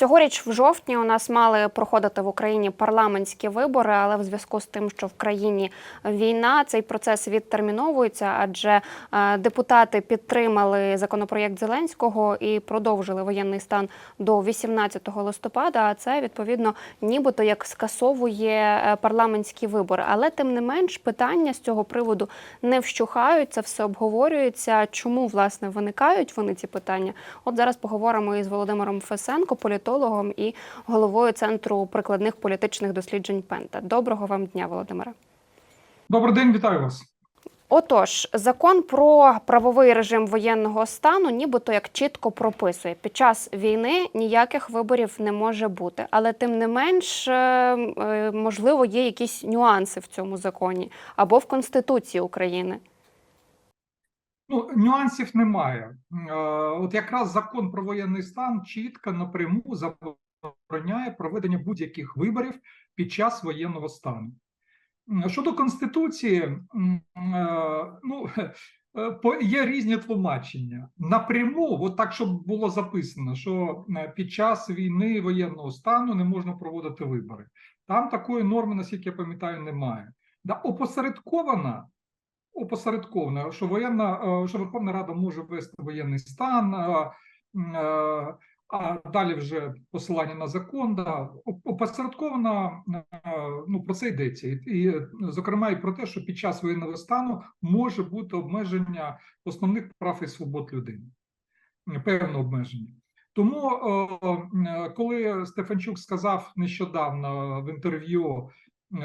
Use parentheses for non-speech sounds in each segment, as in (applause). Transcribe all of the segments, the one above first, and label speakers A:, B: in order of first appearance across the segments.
A: Цьогоріч в жовтні у нас мали проходити в Україні парламентські вибори, але в зв'язку з тим, що в країні війна, цей процес відтерміновується, адже е, депутати підтримали законопроєкт Зеленського і продовжили воєнний стан до 18 листопада. А це відповідно нібито як скасовує е, парламентські вибори. Але тим не менш питання з цього приводу не вщухають. Це все обговорюється. Чому власне виникають вони ці питання? От зараз поговоримо із Володимиром Фесенко, політологом і головою центру прикладних політичних досліджень Пента. Доброго вам дня, Володимире.
B: Добрий день, вітаю вас.
A: Отож, закон про правовий режим воєнного стану, нібито як чітко прописує, під час війни ніяких виборів не може бути. Але тим не менш, е, е, можливо, є якісь нюанси в цьому законі або в Конституції України.
B: Ну, нюансів немає. Е, От якраз закон про воєнний стан чітко напряму забороняє проведення будь-яких виборів під час воєнного стану. Щодо Конституції, е, ну, е, є різні тлумачення. Напряму, от так, щоб було записано, що під час війни воєнного стану не можна проводити вибори. Там такої норми, наскільки я пам'ятаю, немає. Да, опосередкована опосередковано, що воєнна, е, що Верховна Рада може ввести воєнний стан, е, е, а далі вже посилання на закон. Да, опосередковано ну, про це йдеться. І, зокрема, і про те, що під час воєнного стану може бути обмеження основних прав і свобод людини, певне обмеження. Тому, коли Стефанчук сказав нещодавно в інтерв'ю,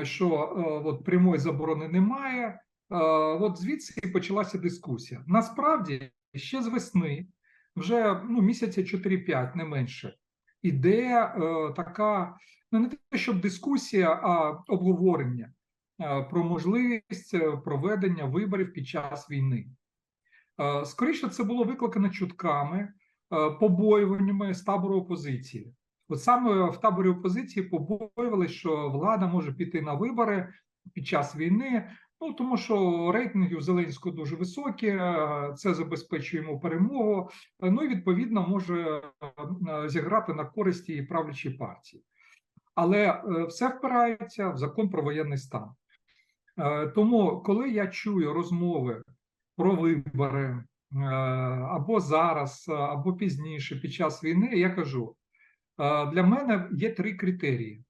B: що от прямої заборони немає. От звідси і почалася дискусія. Насправді, ще з весни, вже ну, місяця 4-5, не менше, іде е, така, ну не те, щоб дискусія, а обговорення е, про можливість е, проведення виборів під час війни. Е, скоріше, це було викликано чутками, е, побоюваннями з табору опозиції. От саме в таборі опозиції побоювалися, що влада може піти на вибори під час війни. Ну тому що рейтинги у Зеленського дуже високі, це забезпечує йому перемогу. Ну і відповідно може е, зіграти на користі і правлячій партії. Але е, все впирається в закон про воєнний стан. Е, Тому, коли я чую розмови про вибори або зараз, або пізніше, під час війни, я кажу: для мене є три критерії,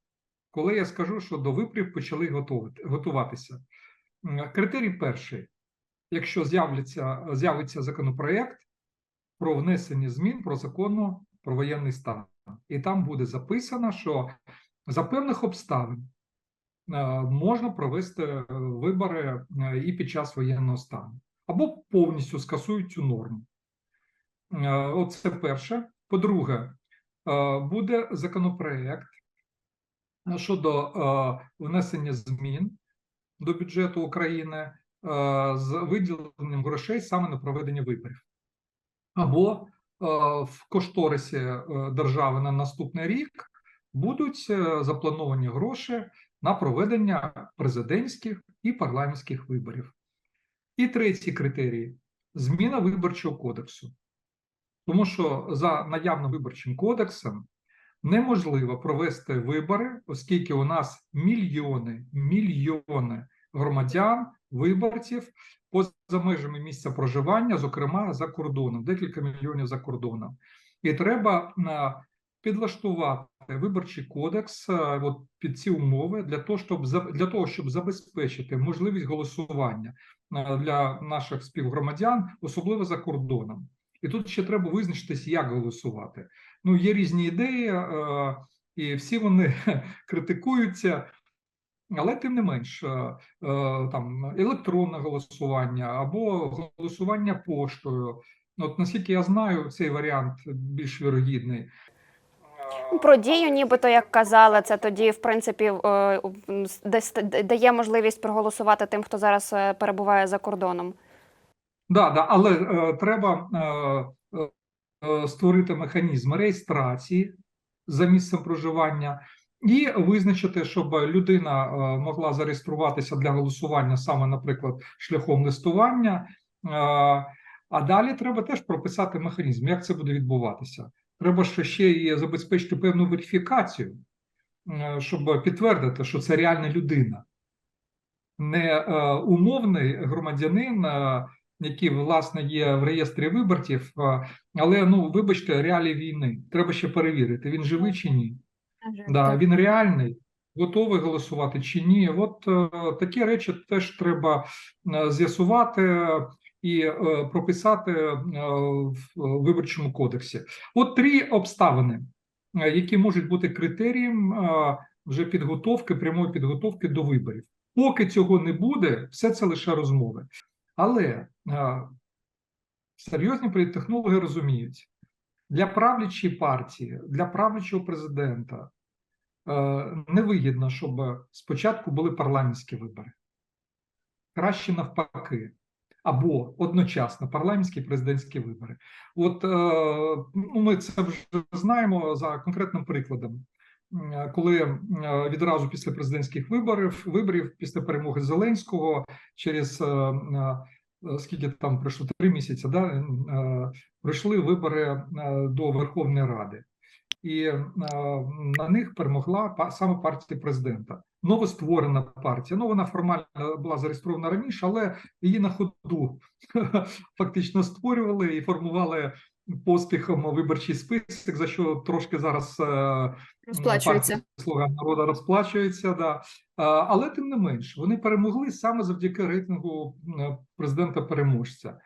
B: коли я скажу, що до виборів почали готувати, готуватися. Критерій перший: якщо з'являться з'явиться законопроект про внесення змін про закону про воєнний стан, і там буде записано, що за певних обставин е, можна провести е, вибори е, і під час воєнного стану, або повністю скасують цю норму. Е, От це перше. По-друге, буде законопроект щодо внесення змін до бюджету України е, з виділенням грошей саме на проведення виборів, або е, в кошторисі е, держави на наступний рік будуть заплановані гроші на проведення президентських і парламентських виборів. І третій критерій зміна виборчого кодексу. Тому що за наявним виборчим кодексом неможливо провести вибори, оскільки у нас мільйони, мільйони громадян, виборців поза межами місця проживання, зокрема за кордоном, декілька мільйонів за кордоном. І треба підлаштувати виборчий кодекс от, під ці умови для того, щоб для того, щоб забезпечити можливість голосування для наших співгромадян, особливо за кордоном. І тут ще треба визначитись, як голосувати. Ну, є різні ідеї, е, і всі вони (laughs) критикуються. Але тим не менш, е, е, там електронне голосування або голосування поштою. От наскільки я знаю, цей варіант більш вірогідний.
A: Ну, Про дію, нібито як казали, це тоді, в принципі, е, дає можливість проголосувати тим, хто зараз е, перебуває за кордоном.
B: Да, да, але е, треба е, е, створити механізм реєстрації за місцем проживання і визначити, щоб людина е, могла зареєструватися для голосування саме, наприклад, шляхом листування. Е, а далі треба теж прописати механізм, як це буде відбуватися. треба ще і забезпечити певну верифікацію, е, щоб підтвердити, що це реальна людина, не умовний громадянин, який власне є в реєстрі виборців, але ну вибачте, реалії війни. Треба ще перевірити, він живий чи ні. Да, він реальний, готовий голосувати чи ні. От е, такі речі теж треба е, з'ясувати і е, прописати в виборчому кодексі. От три обставини, які можуть бути критерієм вже підготовки, прямої підготовки до виборів. Поки цього не буде, все це лише розмови. Але серйозні політтехнологи розуміють, для правлячої партії, для правлячого президента е, невигідно, щоб спочатку були парламентські вибори. Краще навпаки. Або одночасно парламентські і президентські вибори. От е, ну, ми це вже знаємо за конкретним прикладом. Коли е, відразу після президентських виборів, виборів після перемоги Зеленського, через скільки там пройшло три місяці, да, е, пройшли вибори е, до Верховної Ради, і е, на них перемогла саме партія президента. Новостворена партія. Ну вона формально була зареєстрована раніше, але її на ходу (laughs) фактично створювали і формували поспіхом виборчий список, за що трошки зараз е,
C: Розплачується.
B: партія Слуга народу розплачується. Да. Але тим не менш, вони перемогли саме завдяки рейтингу президента-переможця.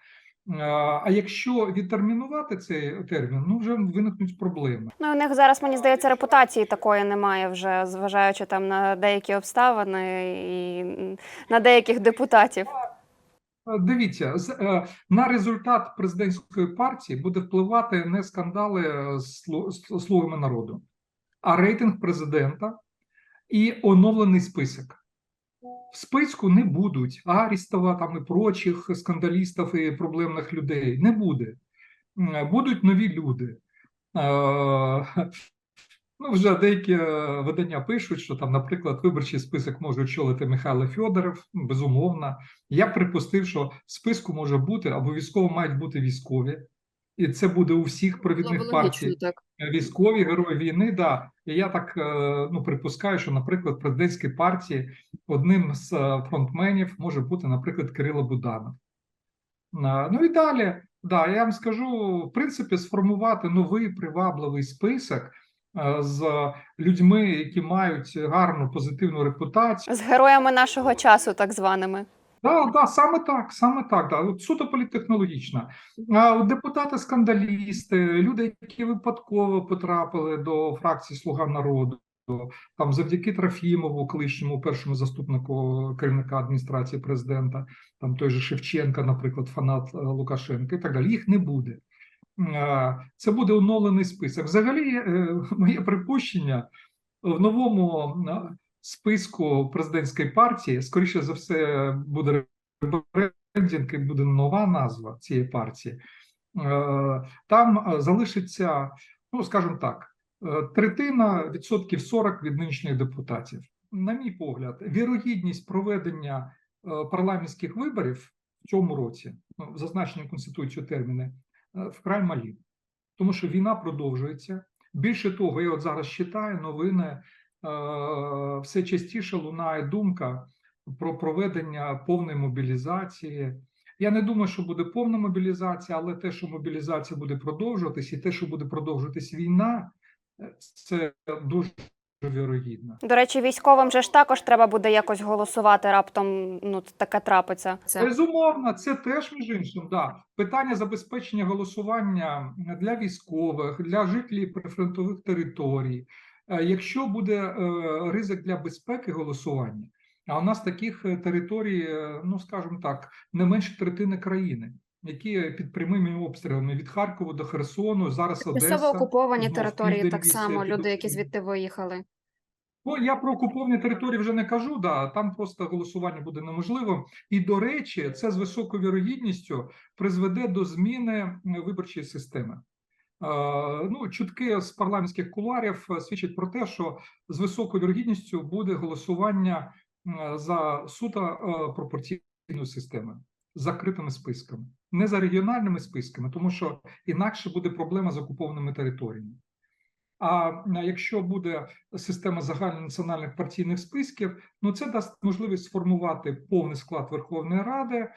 B: А а якщо відтермінувати цей термін, ну вже виникнуть проблеми.
A: Ну, у них зараз, мені здається, репутації такої немає вже, зважаючи там на деякі обставини і на деяких депутатів.
B: Е, Дивіться, е, на результат президентської партії буде впливати не скандали з слугами народу, а рейтинг президента і оновлений список. В списку не будуть Арістова там і прочих скандалістів і проблемних людей. Не буде. Будуть нові люди. Ну, вже деякі е, видання пишуть, що там, наприклад, виборчий список може очолити Михайло Федоров, ну, безумовно. Я припустив, що в списку може бути обов'язково мають бути військові, і це буде у всіх провідних
C: Було
B: партій.
C: так.
B: Військові герої війни, да. І я так е, ну припускаю, що, наприклад, президентській партії одним з е, фронтменів може бути, наприклад, Кирило Буданов. Ну і далі, да, я вам скажу, в принципі, сформувати новий привабливий список з людьми, які мають гарну позитивну репутацію.
A: З героями нашого часу, так званими.
B: Да, да, саме так, саме так. Да. От суто політтехнологічна. А депутати-скандалісти, люди, які випадково потрапили до фракції Слуга народу, там завдяки Трофімову, колишньому першому заступнику керівника адміністрації президента, там той же Шевченка, наприклад, фанат е, Лукашенка і так далі. Їх не буде. Це буде оновлений список. Взагалі, е, (laughs) моє припущення в новому списку президентської партії, скоріше за все, буде ребрендинг і буде нова назва цієї партії. Е, Там е, залишиться, ну скажімо так, третина відсотків 40 від нинішніх депутатів. На мій погляд, вірогідність проведення парламентських виборів в цьому році, ну, зазначені Конституцією терміни, вкрай малі, тому що війна продовжується. Більше того, я от зараз читаю новини, е, все частіше лунає думка про проведення повної мобілізації. Я не думаю, що буде повна мобілізація, але те, що мобілізація буде продовжуватись, і те, що буде продовжуватись війна, е, це дуже вірогідно.
A: До речі, військовим же ж також треба буде якось голосувати. Раптом ну таке трапиться.
C: Це
B: Безумовно, це теж між іншим. Да. Питання забезпечення голосування для військових, для жителів прифронтових територій. Е, Якщо буде е, ризик для безпеки голосування, а у нас таких е, територій, ну скажімо так, не менше третини країни, які під прямими обстрілами від Харкова до Херсону, зараз Одеса.
C: окуповані території так само, люди, які звідти виїхали.
B: Ну, я про окуповані території вже не кажу, да, там просто голосування буде неможливим. І, до речі, це з високою вірогідністю призведе до зміни виборчої системи. Е, ну, чутки з парламентських куларів е, свідчать про те, що з високою вірогідністю буде голосування за суто е, пропорційною системою закритими списками. не за регіональними списками, тому що інакше буде проблема з окупованими територіями. А якщо буде система загальнонаціональних партійних списків, ну це дасть можливість сформувати повний склад Верховної Ради, е,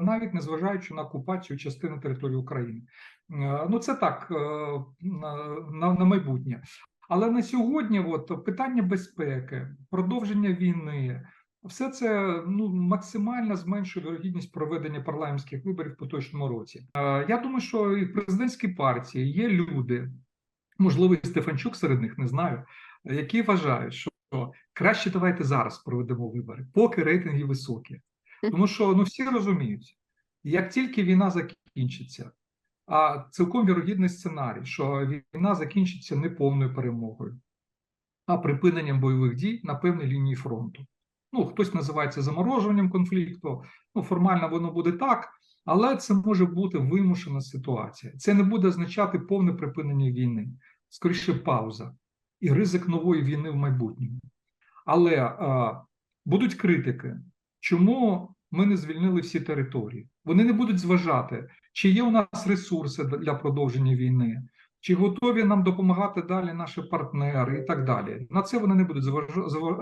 B: навіть незважаючи на окупацію частини території України. Е, Ну це так е, на, на майбутнє. Але на сьогодні, от питання безпеки, продовження війни, все це ну максимально зменшує вірогідність проведення парламентських виборів в поточному році. Я думаю, що і в президентській партії є люди, можливо, і Стефанчук серед них не знаю, які вважають, що краще давайте зараз проведемо вибори, поки рейтинги високі. Тому що ну всі розуміють, як тільки війна закінчиться, а цілком вірогідний сценарій, що війна закінчиться не повною перемогою, а припиненням бойових дій на певній лінії фронту. Ну, хтось називає це заморожуванням конфлікту. Ну, формально воно буде так, але це може бути вимушена ситуація. Це не буде означати повне припинення війни, скоріше пауза і ризик нової війни в майбутньому. Але е, будуть критики, чому ми не звільнили всі території. Вони не будуть зважати, чи є у нас ресурси для продовження війни, чи готові нам допомагати далі наші партнери і так далі. На це вони не будуть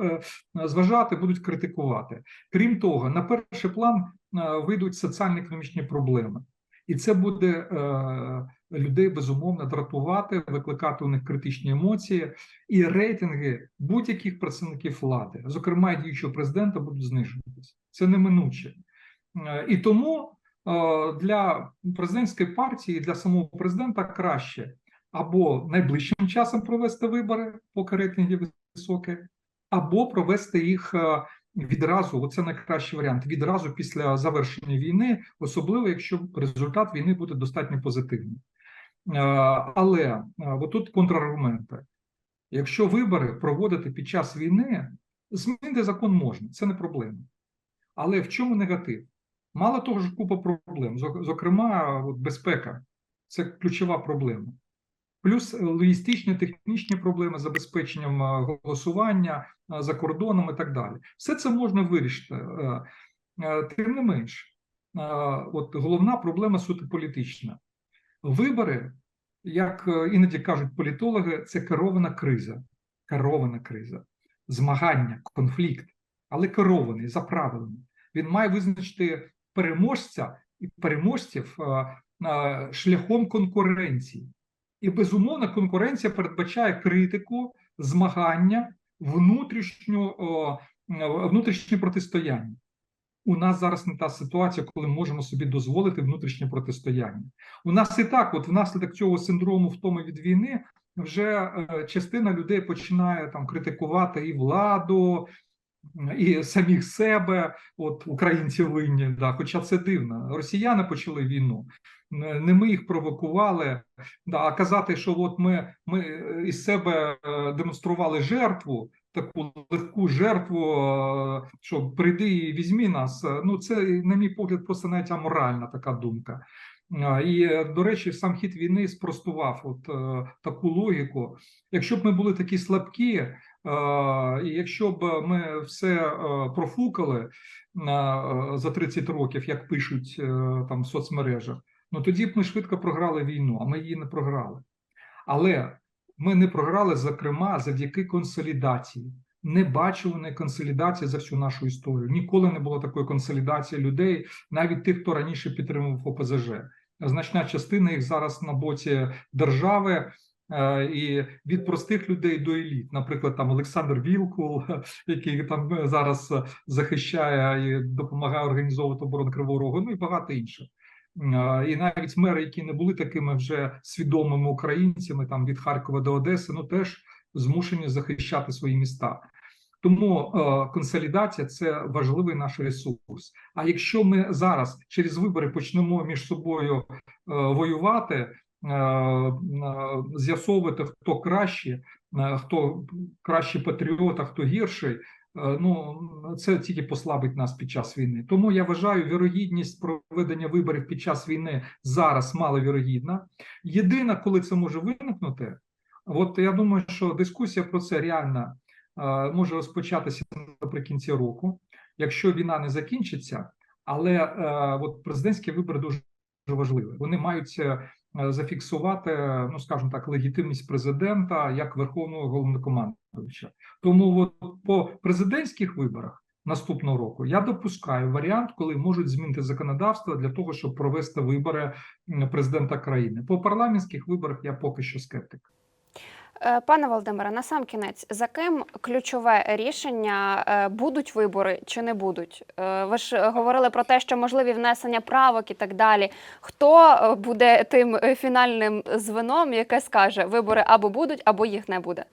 B: е, зважати, будуть критикувати. Крім того, на перший план е, вийдуть соціально-економічні проблеми, і це буде е, людей безумовно дратувати, викликати у них критичні емоції, і рейтинги будь-яких представників влади, зокрема діючого президента, будуть знижуватися. Це неминуче. І тому для президентської партії, для самого президента краще або найближчим часом провести вибори, поки рейтинги високі, або провести їх е, відразу. Оце найкращий варіант. Відразу після завершення війни, особливо якщо результат війни буде достатньо позитивним. Е, Але е, отут контраргументи. Якщо вибори проводити під час війни, змінити закон можна, це не проблема. Але в чому негатив? Мало того ж, купа проблем. Зокрема, от безпека це ключова проблема. Плюс е, логістичні, технічні проблеми з забезпеченням е, голосування е, за кордоном і так далі. Все це можна вирішити. Тим не менш, от головна проблема суто політична. Вибори, як іноді кажуть політологи, це керована криза. Керована криза, змагання, конфлікт, але керований за правилами. Він має визначити переможця і переможців шляхом конкуренції. І безумовно, конкуренція передбачає критику, змагання, внутрішню, внутрішнє протистояння. У нас зараз не та ситуація, коли ми можемо собі дозволити внутрішнє протистояння. У нас і так, от внаслідок цього синдрому втоми від війни, вже е, частина людей починає там критикувати і владу, і самих себе. От українці винні, да, хоча це дивно. Росіяни почали війну. Не ми їх провокували. Да, а казати, що от ми, ми е, із себе е, демонстрували жертву, таку легку жертву, е, що прийди і візьмі нас. Ну, це, на мій погляд, просто навіть аморальна така думка. І, до речі, сам хід війни спростував от таку логіку. Якщо б ми були такі слабкі, і якщо б ми все е, профукали е, за 30 років, як пишуть е, там в соцмережах, ну тоді б ми швидко програли війну, а ми її не програли. Але ми не програли, зокрема, завдяки консолідації. Не Небачуваної консолідації за всю нашу історію. Ніколи не було такої консолідації людей, навіть тих, хто раніше підтримував ОПЗЖ. Значна частина їх зараз на боці держави. Е, І від простих людей до еліт, наприклад, там Олександр Вілкул, (laughs) який там е, зараз е, захищає і допомагає організовувати оборону Кривого Рогу, ну і багато інших. І навіть мери, які не були такими вже свідомими українцями, там від Харкова до Одеси, ну теж змушені захищати свої міста. Тому консолідація це важливий наш ресурс. А якщо ми зараз через вибори почнемо між собою воювати, з'ясовувати хто краще, хто кращий патріот, а хто гірший. Ну це тільки послабить нас під час війни. Тому я вважаю, вірогідність проведення виборів під час війни зараз маловірогідна. Єдине, коли це може виникнути, от я думаю, що дискусія про це реально може розпочатися наприкінці року. Якщо війна не закінчиться, Але е, от президентські вибори дуже важливі. Вони мають е, зафіксувати, ну скажімо так, легітимність президента як верховного головнокомандувача. Тому от по президентських виборах наступного року я допускаю варіант, коли можуть змінити законодавство для того, щоб провести вибори президента країни. По парламентських виборах я поки що скептик.
A: Е, Пане Володимире, на сам кінець, за ким ключове рішення е, будуть вибори чи не будуть? Е, Ви ж говорили про те, що можливі внесення правок і так далі. Хто буде тим фінальним звеном, яке скаже, вибори або будуть, або їх не буде?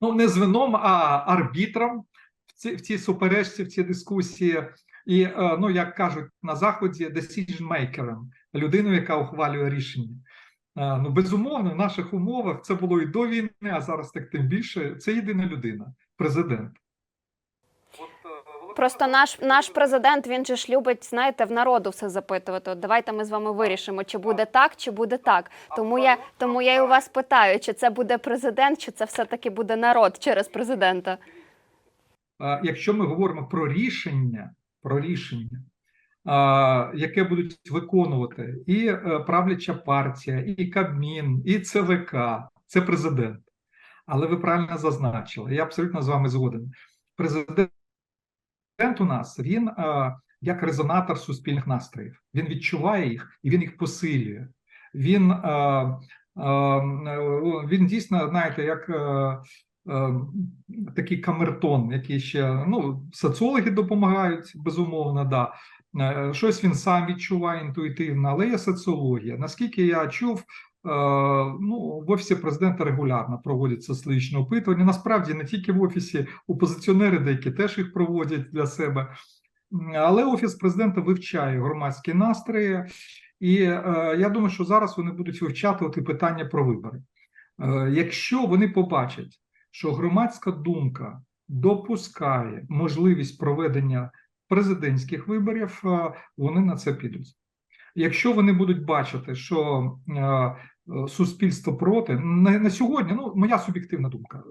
B: ну не звеном, а арбітром в цій, в цій суперечці, в цій дискусії, і ну як кажуть на заході, decision maker, людиною, яка ухвалює рішення. Е, Ну безумовно, в наших умовах це було і до війни, а зараз так тим більше. Це єдина людина, президент.
A: Просто наш наш президент він же ж любить, знаєте, в народу все запитувати. От давайте ми з вами вирішимо, чи буде так, чи буде так. Тому я тому я і у вас питаю, чи це буде президент, чи це все таки буде народ через президента.
B: Якщо ми говоримо про рішення, про рішення, яке будуть виконувати і е, правляча партія, і Кабмін, і ЦВК, це президент. Але ви правильно зазначили, я абсолютно з вами згоден. Президент у нас він е, як резонатор суспільних настроїв. Він відчуває їх і він їх посилює. Він, е, він дійсно, знаєте, як. Такий камертон, який ще ну, соціологи допомагають, безумовно, да. Е, Щось він сам відчуває інтуїтивно, але є соціологія. Наскільки я чув, е, ну, в офісі президента регулярно проводяться соціологічні опитування. Насправді не тільки в офісі опозиціонери, деякі теж їх проводять для себе. Але офіс президента вивчає громадські настрої, і е, я думаю, що зараз вони будуть вивчати питання про вибори. Якщо вони побачать, що громадська думка допускає можливість проведення президентських виборів, е, вони на це підуть. Якщо вони будуть бачити, що е, е, суспільство проти на, на сьогодні, ну моя суб'єктивна думка.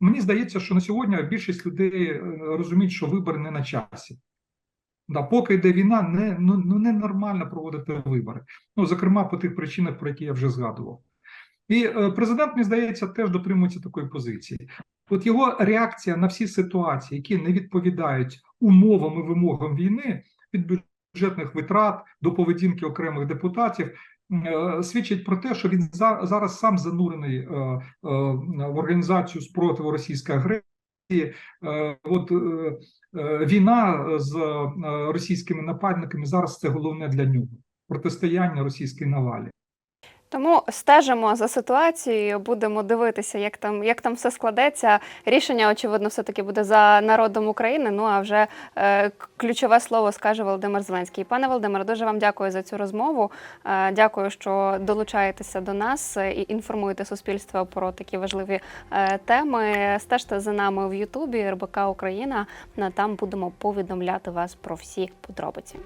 B: Мені здається, що на сьогодні більшість людей розуміють, що вибори не на часі. Да, поки йде війна, не ну, ну ненормально проводити вибори. Ну, зокрема, по тих причинах, про які я вже згадував. І е, президент, мені здається, теж дотримується такої позиції. От його реакція на всі ситуації, які не відповідають умовам і вимогам війни, від бюджетних витрат до поведінки окремих депутатів, е, свідчить про те, що він за, зараз сам занурений е, в організацію спротиву російської агресії. От війна з російськими нападниками зараз це головне для нього протистояння російській навалі.
A: Тому стежимо за ситуацією, будемо дивитися, як там як там все складеться. Рішення, очевидно, все таки буде за народом України. Ну а вже е, ключове слово скаже Володимир Зеленський. Пане Володимире, дуже вам дякую за цю розмову. Е, дякую, що долучаєтеся до нас е, і інформуєте суспільство про такі важливі е, теми. Стежте за нами в Ютубі РБК Україна. Там будемо повідомляти вас про всі подробиці.